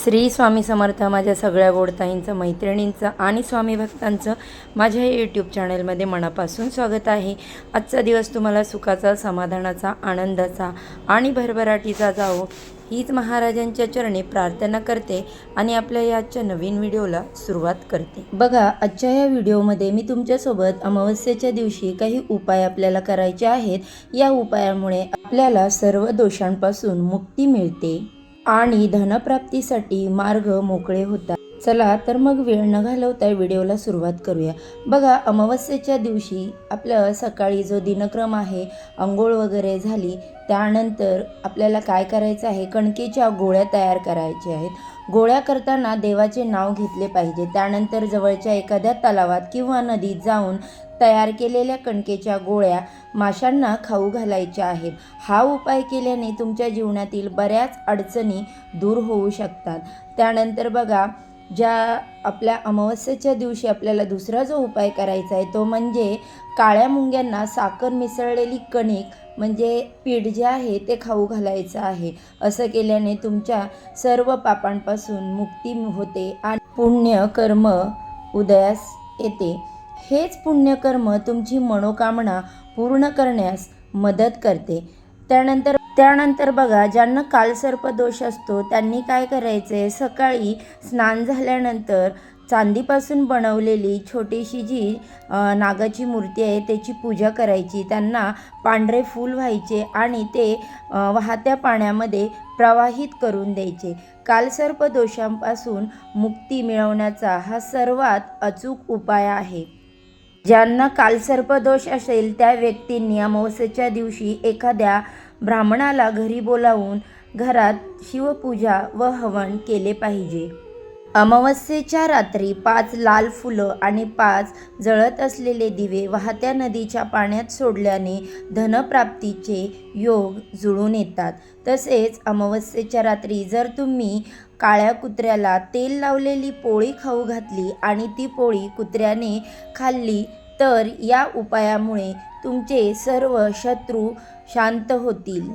श्री स्वामी समर्थ माझ्या सगळ्या गोडताईंचं मैत्रिणींचं आणि स्वामी भक्तांचं माझ्या या यूट्यूब चॅनलमध्ये मनापासून स्वागत आहे. आजचा दिवस तुम्हाला सुखाचा समाधानाचा आनंदाचा आणि भरभराटीचा जावो हीच महाराजांच्या चरणी प्रार्थना करते आणि आपल्या या आजच्या नवीन व्हिडिओला सुरुवात करते. बघा आजच्या या व्हिडिओमध्ये मी तुमच्यासोबत अमावस्येच्या दिवशी काही उपाय आपल्याला करायचे आहेत. या उपायामुळे आपल्याला सर्व दोषांपासून मुक्ती मिळते. आणि धनप्राप्तीसाठी मार्ग मोकळे होतात. चला तर मग वेळ न घालवता व्हिडिओला सुरुवात करूया. बघा अमावस्येच्या दिवशी आपलं सकाळी जो दिनक्रम आहे आंघोळ वगैरे झाली त्यानंतर आपल्याला काय करायचं आहे? कणकेच्या गोळ्या तयार करायच्या आहेत. गोळ्या करताना देवाचे नाव घेतले पाहिजे. त्यानंतर जवळच्या एखाद्या तलावात किंवा नदीत जाऊन तयार केलेल्या कणकेच्या गोळ्या माशांना खाऊ घालायच्या आहेत. हा उपाय केल्याने तुमच्या जीवनातील बऱ्याच अडचणी दूर होऊ शकतात. त्यानंतर बघा ज्या आपल्या अमावस्येच्या दिवशी आपल्याला दुसरा जो उपाय करायचा आहे तो म्हणजे काळ्या मुंग्यांना साखर मिसळलेली कणिक म्हणजे पीठ जे आहे ते खाऊ घालायचं आहे. असं केल्याने तुमच्या सर्व पापांपासून मुक्ती होते आणि पुण्य कर्म उदयास येते. हेच पुण्यकर्म तुमची मनोकामना पूर्ण करण्यास मदत करते. त्यानंतर त्यानंतर बघा ज्यांना कालसर्प दोष असतो त्यांनी काय करायचे? सकाळी स्नान झाल्यानंतर चांदीपासून बनवलेली छोटीशी जी नागाची मूर्ती आहे त्याची पूजा करायची. त्यांना पांढरे फूल व्हायचे आणि ते वाहत्या पाण्यामध्ये प्रवाहित करून द्यायचे. कालसर्प दोषांपासून मुक्ती मिळवण्याचा हा सर्वात अचूक उपाय आहे. ज्यांना कालसर्पदोष असेल त्या व्यक्तींनी अमावस्येच्या दिवशी एखाद्या ब्राह्मणाला घरी बोलावून घरात शिवपूजा व हवन केले पाहिजे. अमावस्येच्या रात्री पाच लाल फुलं आणि पाच जळत असलेले दिवे वाहत्या नदीच्या पाण्यात सोडल्याने धनप्राप्तीचे योग जुळून येतात. तसेच अमावस्येच्या रात्री जर तुम्ही काळ्या कुत्र्याला तेल लावलेली पोळी खाऊ घातली आणि ती पोळी कुत्र्याने खाल्ली तर या उपायामुळे तुमचे सर्व शत्रू शांत होतील.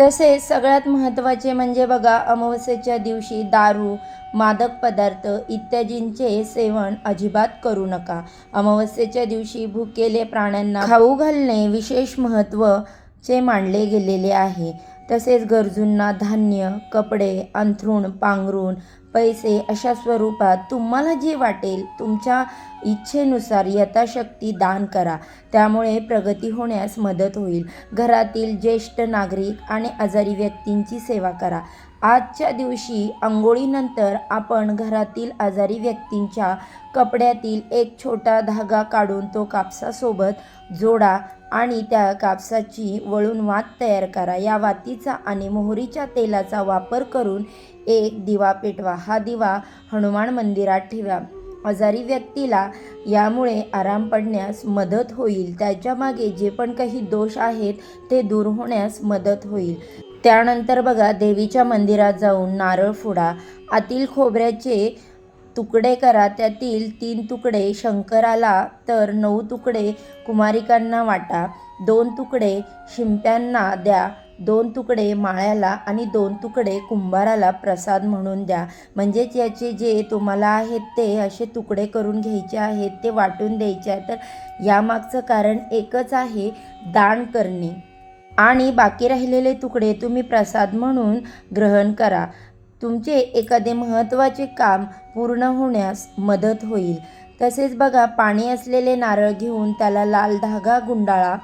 तसेच सगळ्यात महत्त्वाचे म्हणजे बघा अमावस्येच्या दिवशी दारू मादक पदार्थ इत्यादींचे सेवन अजिबात करू नका. अमावस्येच्या दिवशी भुकेले प्राण्यांना खाऊ घालणे विशेष महत्त्वचे मानले गेलेले आहे. तसेच गरजूंना धान्य कपडे अंथरूण पांघरूण पैसे अशा स्वरूपात तुम्हाला जे वाटेल तुमच्या इच्छेनुसार यथाशक्ती दान करा. त्यामुळे प्रगती होण्यास मदत होईल. घरातील ज्येष्ठ नागरिक आणि आजारी व्यक्तींची सेवा करा. आजच्या दिवशी आंघोळीनंतर आपण घरातील आजारी व्यक्तींच्या कपड्यातील एक छोटा धागा काढून तो कापसासोबत जोडा. आणि त्या कापसाची वळून वात तयार करा. या वातीचा आणि मोहरीच्या तेलाचा वापर करून एक दिवा पेटवा. हा दिवा हनुमान मंदिरात ठेवा. आजारी व्यक्तीला यामुळे आराम पडण्यास मदत होईल. त्याच्यामागे जे पण काही दोष आहेत ते दूर होण्यास मदत होईल. त्यानंतर बघा देवीच्या मंदिरात जाऊन नारळ फोडा. आतील खोबऱ्याचे तुकडे करा. त्यातील तीन तुकडे शंकराला तर नऊ तुकडे कुमारिकांना वाटा. दोन तुकडे शिंप्यांना द्या. दोन तुकडे माळ्याला आणि दोन तुकडे कुंभाराला प्रसाद म्हणून द्या. म्हणजेच याचे जे तुम्हाला आहेत ते असे तुकडे करून घ्यायचे आहेत ते वाटून द्यायचे आहे तर यामागचं कारण एकच आहे दान करणे. आणि बाकी राहिलेले तुकडे तुम्ही प्रसाद म्हणून ग्रहण करा. तुमचे एखादे महत्त्वाचे काम पूर्ण होण्यास मदत होईल. तसेच बघा पाणी असलेले नारळ घेऊन त्याला लाल धागा गुंडाळा.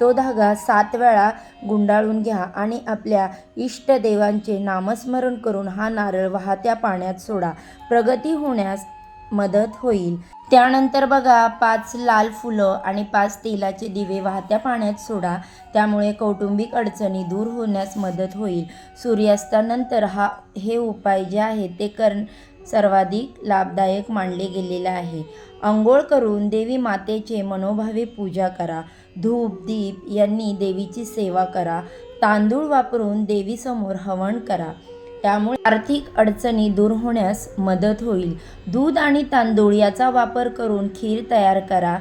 तो धागा सात वेळा गुंडाळून घ्या आणि आपल्या इष्टदेवांचे नामस्मरण करून हा नारळ वाहत्या पाण्यात सोडा. प्रगती होण्यास मदत होईल. त्यानंतर बघा पाच लाल फुलं आणि पाच तेलाचे दिवे वाहत्या पाण्यात सोडा. त्यामुळे कौटुंबिक अडचणी दूर होण्यास मदत होईल. सूर्यास्तानंतर हा हे उपाय जे आहेत ते कर सर्वाधिक लाभदायक मानले गेलेले आहे. आंघोळ करून देवी मातेचे मनोभावे पूजा करा. धूप दीप यांनी देवीची सेवा करा. तांदूळ वापरून देवीसमोर हवन करा. त्यामुळे आर्थिक अडचणी दूर होण्यास मदत होईल. दूध आणि तांदूळ याचा वापर करून खीर तयार करा.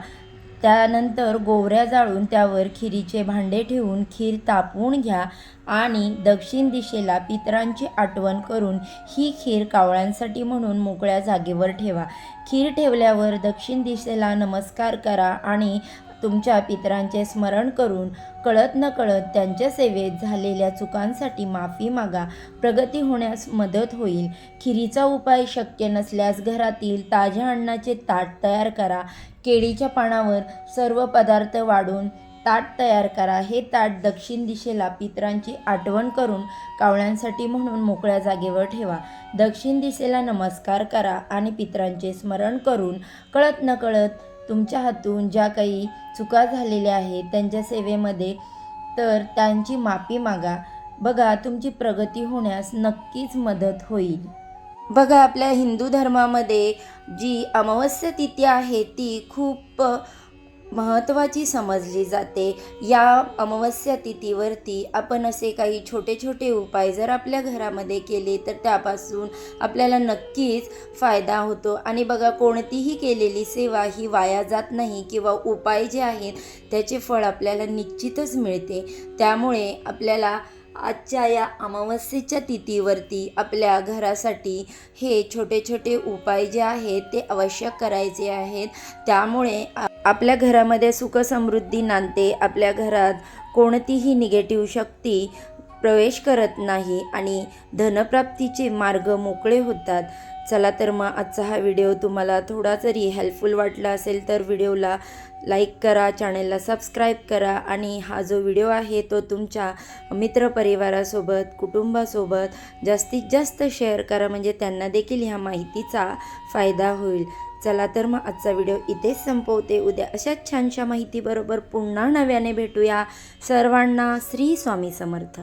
त्यानंतर गोवऱ्या जाळून त्यावर खिरीचे भांडे ठेवून खीर तापवून घ्या आणि दक्षिण दिशेला पितरांची आठवण करून ही खीर कावळ्यांसाठी म्हणून मोकळ्या जागेवर ठेवा. खीर ठेवल्यावर दक्षिण दिशेला नमस्कार करा आणि तुमच्या पितरांचे स्मरण करून कळत न कळत त्यांच्या सेवेत झालेल्या चुकांसाठी माफी मागा. प्रगती होण्यास मदत होईल. खिरीचा उपाय शक्य नसल्यास घरातील ताज्या अन्नाचे ताट तयार करा. केळीच्या पानावर सर्व पदार्थ वाढून ताट तयार करा. हे ताट दक्षिण दिशेला पितरांची आठवण करून कावळ्यांसाठी म्हणून मोकळ्या जागेवर ठेवा. दक्षिण दिशेला नमस्कार करा आणि पितरांचे स्मरण करून कळत न कळत तुमच्या हातून ज्या काही चुका झालेल्या आहेत त्यांच्या सेवेमध्ये तर त्यांची माफी मागा. बघा तुमची प्रगती होण्यास नक्कीच मदत होईल. बघा आपल्या हिंदू धर्मामध्ये जी अमावस्या तिथी आहे ती खूप महत्त्वाची समजली जाते. या अमावस्या तिथीवरती आपण असे काही छोटे छोटे उपाय जर आपल्या घरामध्ये केले तर त्यापासून आपल्याला नक्कीच फायदा होतो. आणि बघा कोणतीही केलेली सेवा ही वाया जात नाही किंवा उपाय जे आहेत त्याचे फळ आपल्याला निश्चितच मिळते. त्यामुळे आपल्याला आजच्या या अमावस्येच्या तिथीवरती आपल्या घरासाठी हे छोटे छोटे उपाय जे आहेत ते आवश्यक करायचे आहेत. त्यामुळे आपल्या घरामध्ये सुखसमृद्धी नांदते आपल्या घरात कोणतीही निगेटिव्ह शक्ती प्रवेश करत नाही आणि धनप्राप्तीचे मार्ग मोकळे होतात. चला तर मग आजचा हा व्हिडिओ तुम्हाला थोडा जरी हेल्पफुल वाटला असेल तर व्हिडिओला लाईक करा चॅनेलला सबस्क्राईब करा आणि हा जो व्हिडिओ आहे तो तुमच्या मित्रपरिवारासोबत कुटुंबासोबत जास्तीत जास्त शेअर करा. म्हणजे त्यांना देखील ह्या माहितीचा फायदा होईल. चला तर मग आजचा व्हिडिओ इथेच संपवते. उद्या अशाच छानशा माहितीबरोबर पुन्हा नव्याने भेटूया. सर्वांना श्री स्वामी समर्थ.